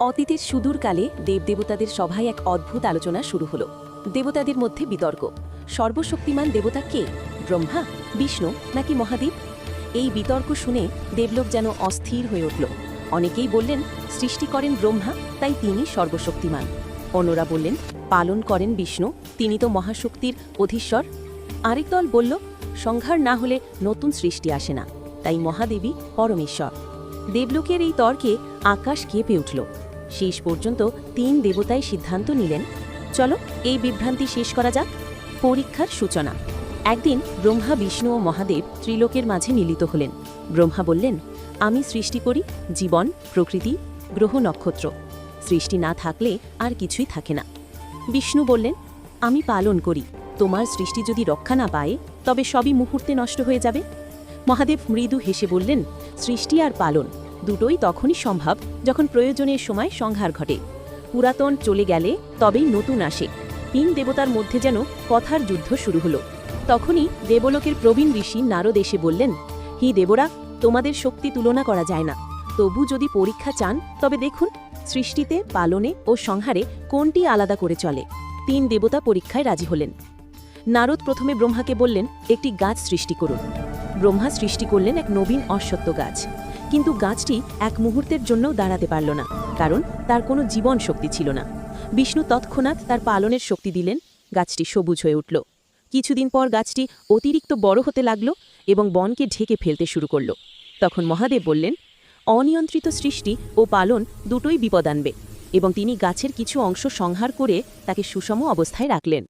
অতীতের সুদূরকালে দেবদেবতাদের সভায় এক অদ্ভুত আলোচনা শুরু হলো। দেবতাদের মধ্যে বিতর্ক। সর্বশক্তিমান দেবতা কে? ব্রহ্মা, বিষ্ণু নাকি মহাদেব? এই বিতর্ক শুনে দেবলোক যেন অস্থির হয়ে উঠল। অনেকেই বললেন, সৃষ্টি করেন ব্রহ্মা, তাই তিনি সর্বশক্তিমান। অন্যরা বললেন, পালন করেন বিষ্ণু, তিনি তো মহাশক্তির অধীশ্বর। আরেক দল বলল, সংহার না হলে নতুন সৃষ্টি আসে না, তাই মহাদেবী পরমেশ্বর। দেবলোকের এই তর্কে আকাশ কেঁপে উঠল। শেষ পর্যন্ত তিন দেবতাই সিদ্ধান্ত নিলেন, চলো এই বিভ্রান্তি শেষ করা যাক, পরীক্ষার সূচনা। একদিন ব্রহ্মা, বিষ্ণু ও মহাদেব ত্রিলোকের মাঝে মিলিত হলেন। ব্রহ্মা বললেন, আমি সৃষ্টি করি, জীবন, প্রকৃতি, গ্রহ, নক্ষত্র। সৃষ্টি না থাকলে আর কিছুই থাকে না। বিষ্ণু বললেন, আমি পালন করি। তোমার সৃষ্টি যদি রক্ষা না পায়, তবে সবই মুহূর্তে নষ্ট হয়ে যাবে। মহাদেব মৃদু হেসে বললেন, সৃষ্টি আর পালন দুটোই তখনই সম্ভব যখন প্রয়োজনের সময় সংহার ঘটে। পুরাতন চলে গেলে তবেই নতুন আসে। তিন দেবতার মধ্যে যেন কথার যুদ্ধ শুরু হলো। তখনই দেবলোকের প্রবীণ ঋষি নারদ এসে বললেন, হি দেবরা, তোমাদের শক্তি তুলনা করা যায় না। তবু যদি পরীক্ষা চান, তবে দেখুন, সৃষ্টিতে, পালনে ও সংহারে কোনটি আলাদা করে চলে? তিন দেবতা পরীক্ষায় রাজি হলেন। নারদ প্রথমে ব্রহ্মাকে বললেন, একটি গাছ সৃষ্টি করুন। ব্রহ্মা সৃষ্টি করলেন এক নবীন অশ্বত্থ গাছ। কিন্তু গাছটি এক মুহূর্তের জন্যও দাঁড়াতে পারল না, কারণ তার কোনো জীবন শক্তি ছিল না। বিষ্ণু তৎক্ষণাৎ তার পালনের শক্তি দিলেন, গাছটি সবুজ হয়ে উঠল। কিছুদিন পর গাছটি অতিরিক্ত বড় হতে লাগল এবং বনকে ঢেকে ফেলতে শুরু করল। তখন মহাদেব বললেন, অনিয়ন্ত্রিত সৃষ্টি ও পালন দুটোই বিপদ আনবে এবং তিনি গাছের কিছু অংশ সংহার করে তাকে সুষম অবস্থায় রাখলেন।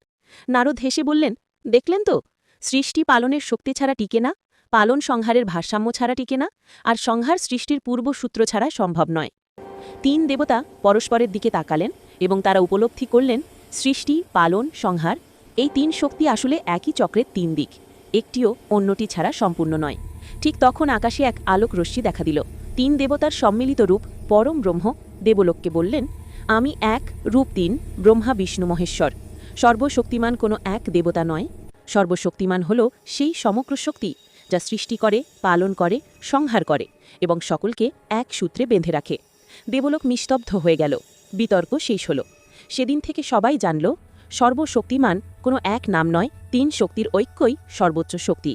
নারদ হেসে বললেন, দেখলেন তো, সৃষ্টি পালনের শক্তি ছাড়া টিকে না? পালন সংহারের ভারসাম্য ছাড়া টিকে না, আর সংহার সৃষ্টির পূর্বসূত্র ছাড়া সম্ভব নয়। তিন দেবতা পরস্পরের দিকে তাকালেন এবং তারা উপলব্ধি করলেন, সৃষ্টি, পালন, সংহার এই তিন শক্তি আসলে একই চক্রের তিন দিক, একটিও অন্যটি ছাড়া সম্পূর্ণ নয়। ঠিক তখন আকাশে এক আলোক রশ্মি দেখা দিল। তিন দেবতার সম্মিলিত রূপ পরম ব্রহ্ম দেবলোককে বললেন, আমি এক, রূপ তিন, ব্রহ্মা, বিষ্ণু, মহেশ্বর। সর্বশক্তিমান কোনো এক দেবতা নয়। সর্বশক্তিমান হল সেই সমগ্র শক্তি যা সৃষ্টি করে, পালন করে, সংহার করে এবং সকলকে এক সূত্রে বেঁধে রাখে। দেবলোক নিস্তব্ধ হয়ে গেল। বিতর্ক শেষ হল। সেদিন থেকে সবাই জানল, সর্বশক্তিমান কোনো এক নাম নয়, তিন শক্তির ঐক্যই সর্বোচ্চ শক্তি।